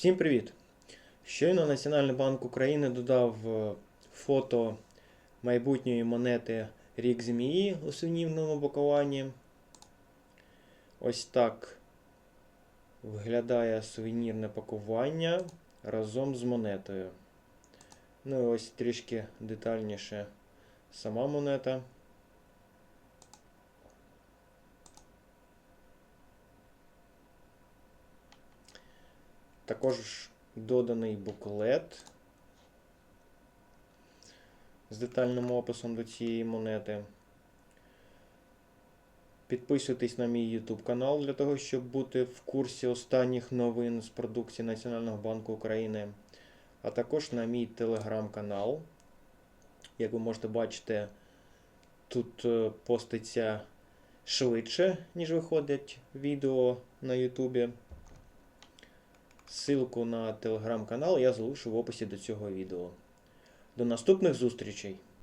Всім привіт! Щойно Національний банк України додав е, фото майбутньої монети Рік Змії у сувенірному пакуванні. Ось так виглядає сувенірне пакування разом з монетою. Ну і ось трішки детальніше сама монета. Також доданий буклет з детальним описом до цієї монети. Підписуйтесь на мій YouTube канал для того, щоб бути в курсі останніх новин з продукції Національного банку України, а також на мій телеграм-канал. Як ви можете бачити, тут е, поститься швидше, ніж виходять відео на Ютубі. Ссылку на телеграм-канал я залишу в описі до цього відео. До наступних зустрічей!